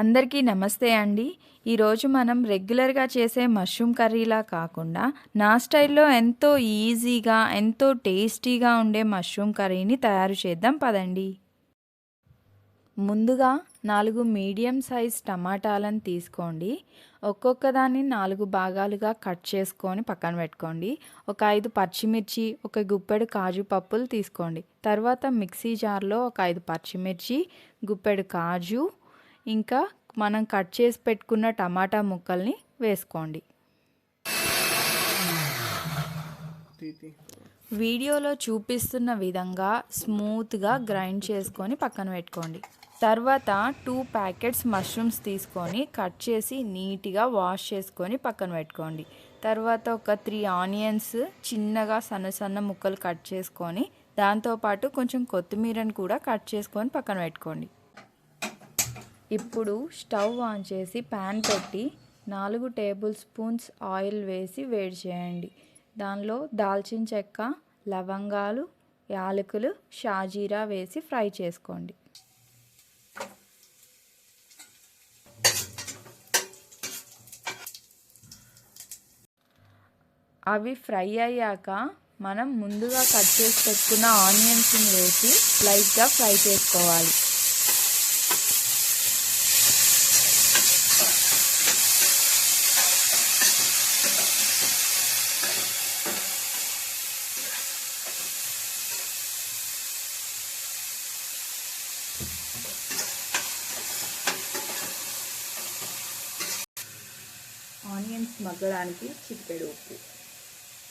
అందరికీ నమస్తే అండి. ఈరోజు మనం రెగ్యులర్గా చేసే మష్రూమ్ కర్రీలా కాకుండా నా స్టైల్లో ఎంతో ఈజీగా ఎంతో టేస్టీగా ఉండే మష్రూమ్ కర్రీని తయారు చేద్దాం పదండి. ముందుగా నాలుగు మీడియం సైజ్ టమాటాలను తీసుకోండి. ఒక్కొక్క దాన్ని నాలుగు భాగాలుగా కట్ చేసుకొని పక్కన పెట్టుకోండి. ఒక ఐదు పచ్చిమిర్చి ఒక గుప్పెడు కాజు పప్పులు తీసుకోండి. తర్వాత మిక్సీ జార్లో ఒక ఐదు పచ్చిమిర్చి గుప్పెడు కాజు ఇంకా మనం కట్ చేసి పెట్టుకున్న టమాటా ముక్కల్ని వేసుకోండి. వీడియోలో చూపిస్తున్న విధంగా స్మూత్గా గ్రైండ్ చేసుకొని పక్కన పెట్టుకోండి. తర్వాత టూ ప్యాకెట్స్ మష్రూమ్స్ తీసుకొని కట్ చేసి నీట్గా వాష్ చేసుకొని పక్కన పెట్టుకోండి. తర్వాత ఒక త్రీ ఆనియన్స్ చిన్నగా సన్న సన్న ముక్కలు కట్ చేసుకొని దాంతోపాటు కొంచెం కొత్తిమీరని కూడా కట్ చేసుకొని పక్కన పెట్టుకోండి. ఇప్పుడు స్టవ్ ఆన్ చేసి ప్యాన్ పెట్టి నాలుగు టేబుల్ స్పూన్స్ ఆయిల్ వేసి వేడి చేయండి. దానిలో దాల్చిన చెక్క లవంగాలు యాలకులు షాజీరా వేసి ఫ్రై చేసుకోండి. అవి ఫ్రై అయ్యాక మనం ముందుగా కట్ చేసి పెట్టుకున్న ఆనియన్స్ని వేసి లైట్గా ఫ్రై చేసుకోవాలి. ఆనియన్స్ మగ్గడానికి చిప్పెడు ఉప్పు.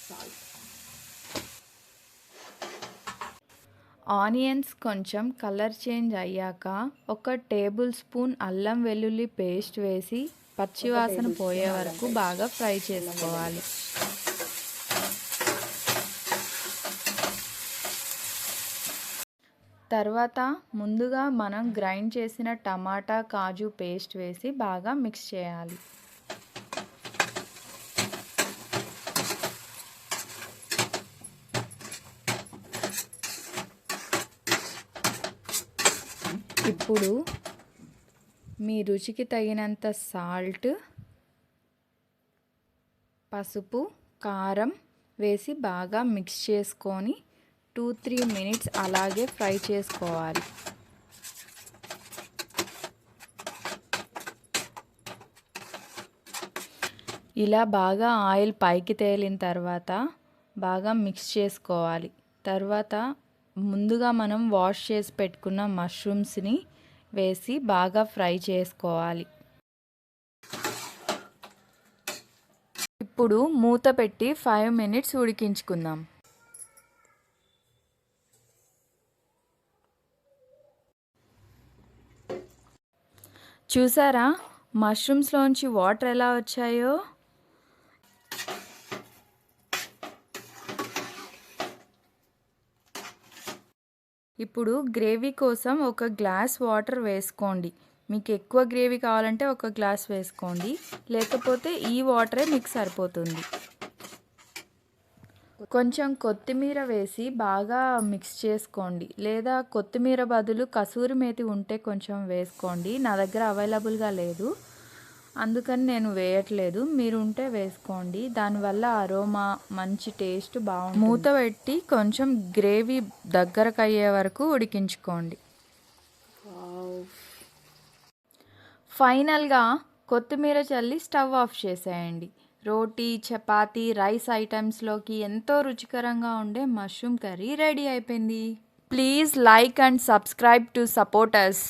సాల్ట్. ఆనియన్స్ కొంచెం కలర్ చేంజ్ అయ్యాక ఒక టేబుల్ స్పూన్ అల్లం వెల్లుల్లి పేస్ట్ వేసి పచ్చివాసన పోయే వరకు బాగా ఫ్రై చేసుకోవాలి. తర్వాత ముందుగా మనం గ్రైండ్ చేసిన టమాటా కాజు పేస్ట్ వేసి బాగా మిక్స్ చేయాలి. ఇప్పుడు మీ రుచికి తగినంత సాల్ట్ పసుపు కారం వేసి బాగా మిక్స్ చేసుకొని టూ త్రీ మినిట్స్ అలాగే ఫ్రై చేసుకోవాలి. ఇలా బాగా ఆయిల్ పైకి తేలిన తర్వాత బాగా మిక్స్ చేసుకోవాలి. తర్వాత ముందుగా మనం వాష్ చేసి పెట్టుకున్న మష్రూమ్స్ని వేసి బాగా ఫ్రై చేసుకోవాలి. ఇప్పుడు మూత పెట్టి ఫైవ్ మినిట్స్ ఉడికించుకుందాం. చూసారా? మష్రూమ్స్లోంచి వాటర్ ఎలా వచ్చాయో? ఇప్పుడు గ్రేవీ కోసం ఒక గ్లాస్ వాటర్ వేసుకోండి. మీకు ఎక్కువ గ్రేవీ కావాలంటే ఒక గ్లాస్ వేసుకోండి. లేకపోతే ఈ వాటరే మీకు సరిపోతుంది. కొంచెం కొత్తిమీర వేసి బాగా మిక్స్ చేసుకోండి. లేదా కొత్తిమీర బదులు కసూరి మేతి ఉంటే కొంచెం వేసుకోండి. నా దగ్గర అవైలబుల్గా లేదు. అందుకని నేను వేయట్లేదు. మీరు ఉంటే వేసుకోండి. దానివల్ల అరోమా మంచి టేస్ట్ బాగుంటుంది. మూత పెట్టి కొంచెం గ్రేవీ దగ్గరకు అయ్యే వరకు ఉడికించుకోండి. ఫైనల్గా కొత్తిమీర చల్లి స్టవ్ ఆఫ్ చేసేయండి. రోటీ చపాతి రైస్ ఐటమ్స్లోకి ఎంతో రుచికరంగా ఉండే మష్రూమ్ కర్రీ రెడీ అయిపోయింది. Please like and subscribe to supporters